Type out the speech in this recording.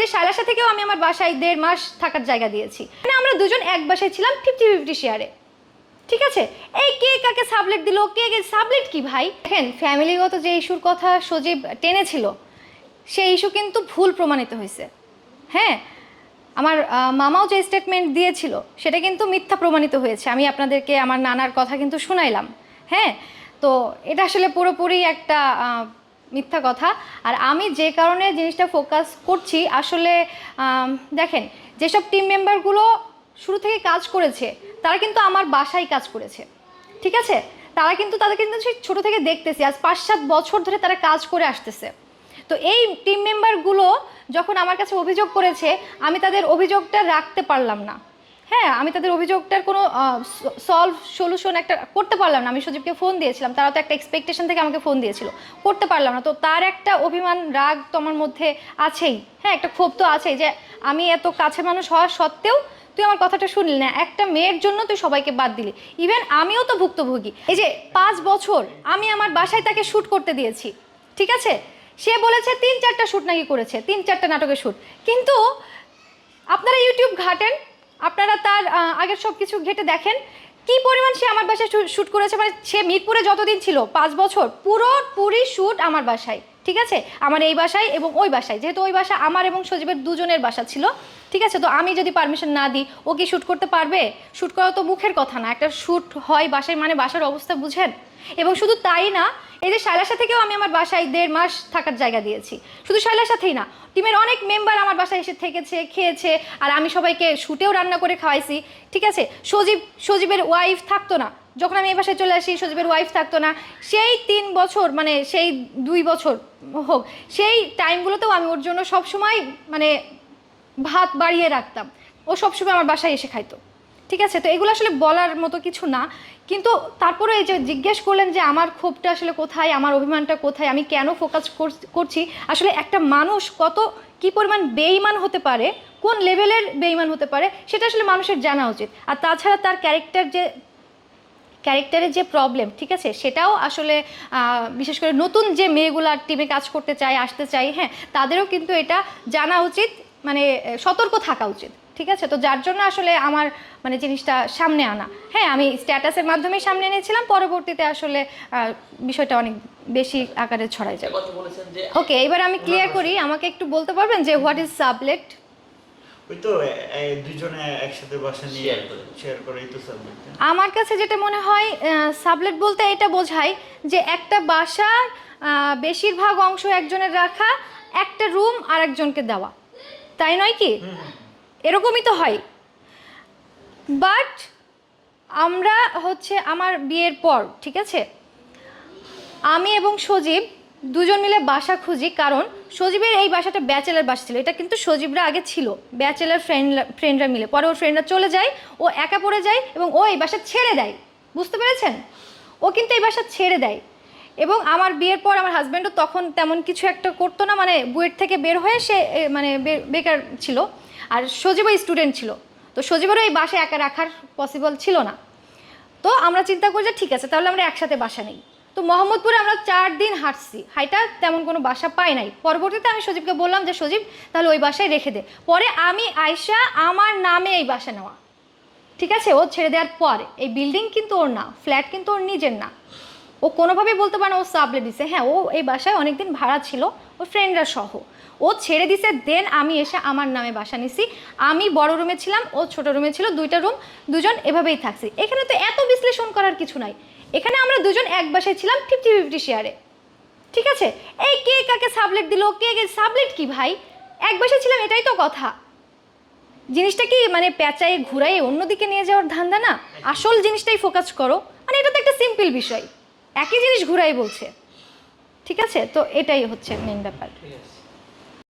যে শালাসা থেকেও আমি আমার বাসায় দেড় মাস থাকার জায়গা দিয়েছি। মানে আমরা দুজন এক বাসায় ছিলাম ফিফটি ফিফটি শেয়ারে ঠিক আছে? এই কে কাকে সাবলেট দিল? কে কে সাবলেট কি ভাই? দেখেন ফ্যামিলিগত যে ইস্যুর কথা সজীব টেনেছিল সেই ইস্যু কিন্তু ভুল প্রমাণিত হয়েছে। হ্যাঁ? আমার মামাও যে স্টেটমেন্ট দিয়েছিল, সেটা কিন্তু মিথ্যা প্রমাণিত হয়েছে। আমি আপনাদেরকে, আমার নানার কথা কিন্তু শুনাইলাম। হ্যাঁ? তো এটা আসলে পুরোপুরি একটা মিথ্যা কথা। আর আমি যে কারণে জিনিসটা ফোকাস করছি, আসলে দেখেন, যেসব টিম মেম্বারগুলো শুরু থেকে কাজ করেছে, তারা কিন্তু আমার বাসায় কাজ করেছে। ঠিক আছে? তারা কিন্তু তাদের কিন্তু ছোটো থেকে দেখতেছি, আজ পাঁচ সাত বছর ধরে তারা কাজ করে আসতেছে। তো এই টিম মেম্বারগুলো যখন আমার কাছে অভিযোগ করেছে, আমি তাদের অভিযোগটা রাখতে পারলাম না। হ্যাঁ আমি তাদের অভিযোগটার কোনো সলভ সলিউশন একটা করতে পারলাম না। আমি সজীবকে ফোন দিয়েছিলাম তারা তো একটা এক্সপেকটেশন থেকে আমাকে ফোন দিয়েছিল। করতে পারলাম না। তো তার একটা অভিমান, রাগ তো আমার মধ্যে আছেই। হ্যাঁ একটা ক্ষোভ তো আছেই যে আমি এত কাছে মানুষ হওয়া সত্ত্বেও তুই আমার কথাটা শুনলি না। একটা মেয়ের জন্য তুই সবাইকে বাদ দিলি। ইভেন আমিও তো ভুক্তভোগী। এই যে পাঁচ বছর আমি আমার বাসায় তাকে শ্যুট করতে দিয়েছি, ঠিক আছে? সে বলেছে তিন চারটা শ্যুট নাকি করেছে, তিন চারটা নাটকের শ্যুট কিন্তু আপনারা ইউটিউব ঘাটেন আপনারা তার আগের সব কিছু ঘেটে দেখেন। কি পরিমাণ সে আমার বাসায় শ্যুট করেছে? মানে সে মিরপুরে যতদিন ছিল, পাঁচ বছর, পুরো পুরি শ্যুট আমার বাসায়। ঠিক আছে? আমার এই বাসায় এবং ওই বাসায়। যেহেতু ওই বাসা আমার এবং সজীবের দুজনের বাসা ছিল, ঠিক আছে? তো আমি যদি পারমিশন না দিই, ও কি শ্যুট করতে পারবে? শ্যুট করা তো মুখের কথা না। একটা শ্যুট হয় বাসায় মানে বাসার অবস্থা, বুঝেন? এবং শুধু তাই না, এই যে শাইলাসা থেকেও আমি আমার বাসায় দেড় মাস থাকার জায়গা দিয়েছি। শুধু শাইলাসাথেই না, টিমের অনেক মেম্বার আমার বাসায় এসে থেকেছে, খেয়েছে, আর আমি সবাইকে শুটেও রান্না করে খাওয়াইছি, ঠিক আছে? সজীব, সজীবের ওয়াইফ থাকতো না। যখন আমি এই বাসায় চলে আসি, সজীবের ওয়াইফ থাকতো না, সেই তিন বছর মানে সেই দুই বছর হোক, সেই টাইমগুলোতেও আমি ওর জন্য সবসময় মানে ভাত বাড়িয়ে রাখতাম। ও সবসময় আমার বাসায় এসে খাইতো। ঠিক আছে? তো এগুলো আসলে বলার মতো কিছু না। কিন্তু তারপরে এই যে জিজ্ঞেস করলেন যে আমার ক্ষোভটা আসলে কোথায়, আমার অভিমানটা কোথায়, আমি কেন ফোকাস করছি আসলে একটা মানুষ কত কি পরিমাণ বেইমান হতে পারে, কোন লেভেলের বেইমান হতে পারে, সেটা আসলে মানুষের জানা উচিত। আর তাছাড়া তার ক্যারেক্টার যে ক্যারেক্টারের যে প্রবলেম ঠিক আছে? সেটাও আসলে বিশেষ করে নতুন যে মেয়েগুলা টিমে কাজ করতে চায় আসতে চায় হ্যাঁ তাদেরও কিন্তু এটা জানা উচিত মানে সতর্ক থাকা উচিত ঠিক আছে? তো যার জন্য আসলে আমার মানে জিনিসটা সামনে আনা। হ্যাঁ আমি স্ট্যাটাসের মাধ্যমে সামনে এনেছিলাম পরবর্তীতে আসলে বিষয়টা অনেক বেশি আকারে ছড়াই যাবে। কথা বলেছেন যে ওকে এবার আমি ক্লিয়ার করি আমাকে একটু বলতে পারবেন যে হোয়াট ইজ সাবলেট ওই তো এ- এ- দুজনে একসাথে বাসা নিয়ে শেয়ার করে তো সাবজেক্ট আমার কাছে যেটা মনে হয় সাবলেট বলতে এটা বোঝায় যে একটা বাসার বেশিরভাগ অংশ একজনের রাখা একটা রুম আর একজনকে দেওয়া। তাই নয় কি? এরকমই তো হয়। বাট আমরা হচ্ছে আমার বিয়ের পর ঠিক আছে? আমি এবং সজীব দুজন মিলে বাসা খুঁজি, কারণ সজীবের এই বাসাটা ব্যাচেলার বাসা ছিল। এটা কিন্তু সজীবরা আগে ছিল। ব্যাচেলার ফ্রেন্ড ফ্রেন্ডরা মিলে। পরে ওর ফ্রেন্ডরা চলে যায়, ও একা পড়ে যায় এবং ও এই বাসা ছেড়ে দেয়। বুঝতে পেরেছেন? ও কিন্তু এই বাসা ছেড়ে দেয়। এবং আমার বিয়ের পর আমার হাজব্যান্ডও তখন তেমন কিছু একটা করতো না মানে বুয়েট থেকে বের হয়ে সে মানে বেকার ছিল। আর সজীবও স্টুডেন্ট ছিল। তো সজীবেরও এই বাসায় একা রাখার পসিবল ছিল না। তো আমরা চিন্তা করি যে ঠিক আছে, তাহলে আমরা একসাথে বাসা নেই। তো মোহাম্মদপুরে আমরা চার দিন হাঁটছি। হাইটা তেমন কোনো বাসা পাই নাই। পরবর্তীতে আমি সজীবকে বললাম যে, সজীব, তাহলে ওই বাসায় রেখে দে। পরে আমি আয়শা আমার নামে এই বাসা নেওয়া। ঠিক আছে? ও ছেড়ে দেওয়ার পর এই বিল্ডিং কিন্তু ওর না, ফ্ল্যাট কিন্তু ওর নিজের না। ও কোনোভাবেই বলতে পারে না, ও সাবলে দিছে। হ্যাঁ ও এই বাসায় অনেকদিন ভাড়া ছিল, ওর ফ্রেন্ডরা সহ। ও ছেড়ে দিছে দেন আমি এসে আমার নামে বাসা নিছি। আমি বড় রুমে ছিলাম, ও ছোট রুমে ছিল, দুইটা রুম, দুজন এভাবেই থাকছি। এখানে তো এত বিশ্লেষণ করার কিছু নাই। এখানে আমরা দুজন এক বাসায় ছিলাম ফিফটি ফিফটি শেয়ারে ঠিক আছে? এই কে কাকে সাবলেট দিল? কে কে সাবলেট কি ভাই? এক বাসায় ছিলাম, এটাই তো কথা। জিনিসটা কি মানে পেঁচায় ঘুরাই অন্যদিকে নিয়ে যাওয়ার ধান্দা না? আসল জিনিসটাই ফোকাস করো। মানে এটা তো একটা সিম্পল বিষয়। একই জিনিস ঘুরাই বলছে। ঠিক আছে? তো এটাই হচ্ছে মেন ব্যাপার।